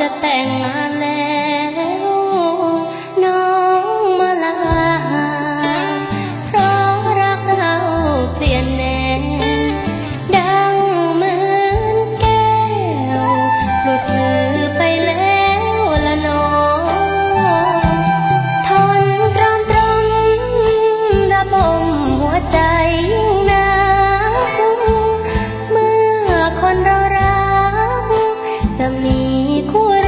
จะแต่งงานแล้วน้องมาลา เพราะรักเราเปลี่ยนแนวดังเหมือนแก้วหลุดมือไปแล้วละน้องทนตรำรำระบมหัวใจนักเมื่อคนเรารักจะมี 你过